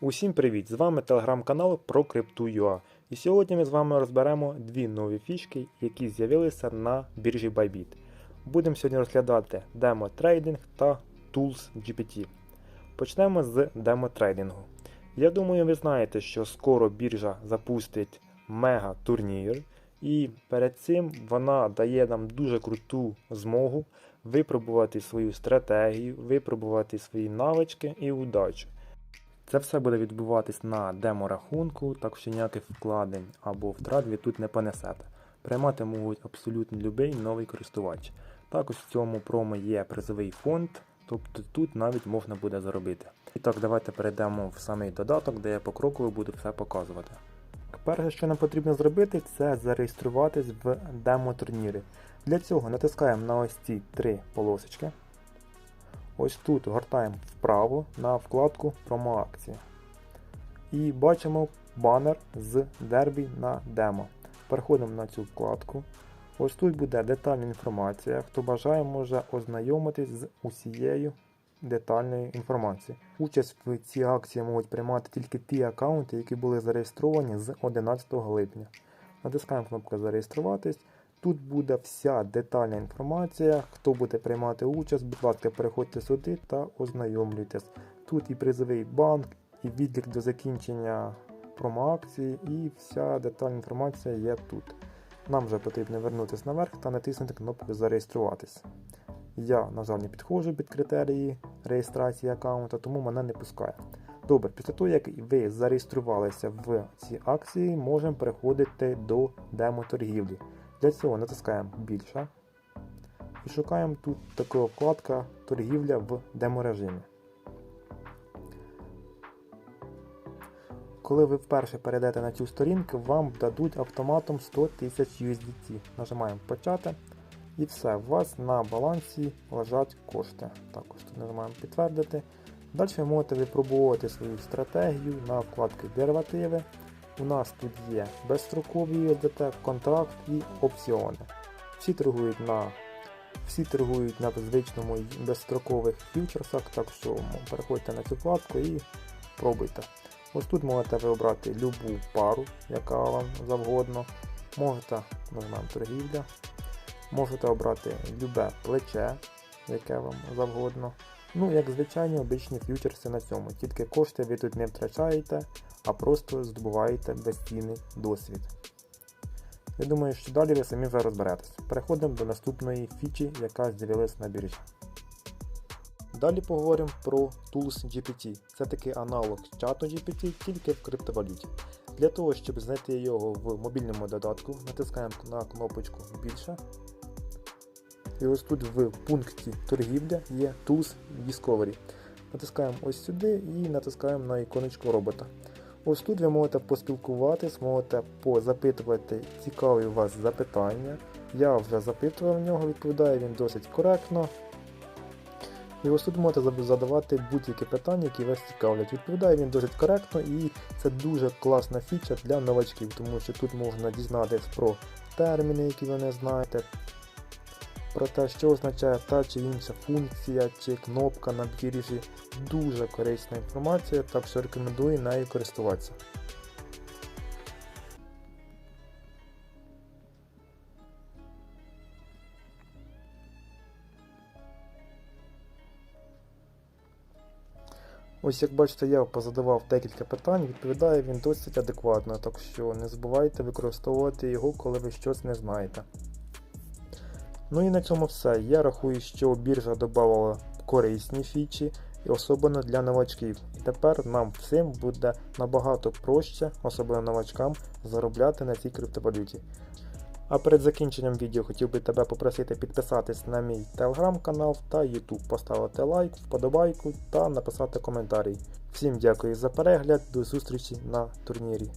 Усім привіт! З вами телеграм-канал Крипту.ua. І сьогодні ми з вами розберемо дві нові фішки, які з'явилися на біржі Bybit. Будемо сьогодні розглядати демо-трейдинг та Tools GPT. Почнемо з демо-трейдингу. Я думаю, ви знаєте, що скоро біржа запустить мега-турнір, і перед цим вона дає нам дуже круту змогу випробувати свою стратегію, випробувати свої навички і удачу. Це все буде відбуватись на демо-рахунку, так що ніяких вкладень або втрат ви тут не понесете. Приймати можуть абсолютно будь-який новий користувач. Також в цьому промо є призовий фонд, тобто тут навіть можна буде заробити. І так, давайте перейдемо в самий додаток, де я покроково буду все показувати. Перше, що нам потрібно зробити, це зареєструватись в демо-турнірі. Для цього натискаємо на ось ці три полосочки. Ось тут гортаємо вправо на вкладку Промо-акції. І бачимо банер з дербі на демо. Переходимо на цю вкладку. Ось тут буде детальна інформація. Хто бажає, може ознайомитись з усією детальною інформацією. Участь в цій акції можуть приймати тільки ті аккаунти, які були зареєстровані з 11 липня. Натискаємо кнопку Зареєструватись. Тут буде вся детальна інформація, хто буде приймати участь, будь ласка, переходьте сюди та ознайомлюйтесь. Тут і призовий банк, і відлік до закінчення промоакції, і вся детальна інформація є тут. Нам вже потрібно вернутися наверх та натиснути кнопку Зареєструватись. Я, на жаль, не підходжу під критерії реєстрації аккаунта, тому мене не пускає. Добре, після того, як ви зареєструвалися в ці акції, можемо переходити до демо-торгівлі. Для цього натискаємо більше і шукаємо тут така вкладка торгівля в деморежимі. Коли ви вперше перейдете на цю сторінку, вам дадуть автоматом 100 тисяч USDT. Нажимаємо почати і все, у вас на балансі лежать кошти. Також тут нажимаємо підтвердити. Далі ви можете випробувати свою стратегію на вкладці деривативи. У нас тут є безстрокові USDT, контракт і опціони. Всі торгують на всі торгують на звичному безстрокових фьючерсах, так що переходьте на цю вкладку і пробуйте. Ось тут можете ви обрати любу пару, яка вам завгодно. Можете нажимаємо торгівля. Можете обрати любе плече, яке вам завгодно. Ну, як звичайні обичні фьючерси на цьому, тільки кошти ви тут не втрачаєте, а просто здобуваєте безцінний досвід. Я думаю, що далі ви самі вже розберетесь. Переходимо до наступної фічі, яка з'явилась на біржі. Далі поговоримо про Tools GPT. Це такий аналог чату GPT, тільки в криптовалюті. Для того, щоб знайти його в мобільному додатку, натискаємо на кнопочку більше. І ось тут в пункті торгівля є Tools Discovery. Натискаємо ось сюди і натискаємо на іконочку робота. Ось тут ви можете поспілкуватись, можете позапитувати цікаві у вас запитання. Я вже запитував в нього, відповідає він досить коректно. І ось тут можете задавати будь-які питання, які вас цікавлять. Відповідає він досить коректно і це дуже класна фіча для новачків, тому що тут можна дізнатися про терміни, які ви не знаєте, про те, що означає та чи інша функція чи кнопка на біржі. Дуже корисна інформація, так що рекомендую нею користуватися. Ось як бачите, я позадавав декілька питань, відповідає він досить адекватно, так що не забувайте використовувати його, коли ви щось не знаєте. Ну і на цьому все. Я рахую, що біржа додавала корисні фічі, і особливо для новачків. І тепер нам всім буде набагато проще, особливо новачкам, заробляти на цій криптовалюті. А перед закінченням відео хотів би тебе попросити підписатись на мій телеграм-канал та YouTube, поставити лайк, вподобайку та написати коментарій. Всім дякую за перегляд, до зустрічі на турнірі.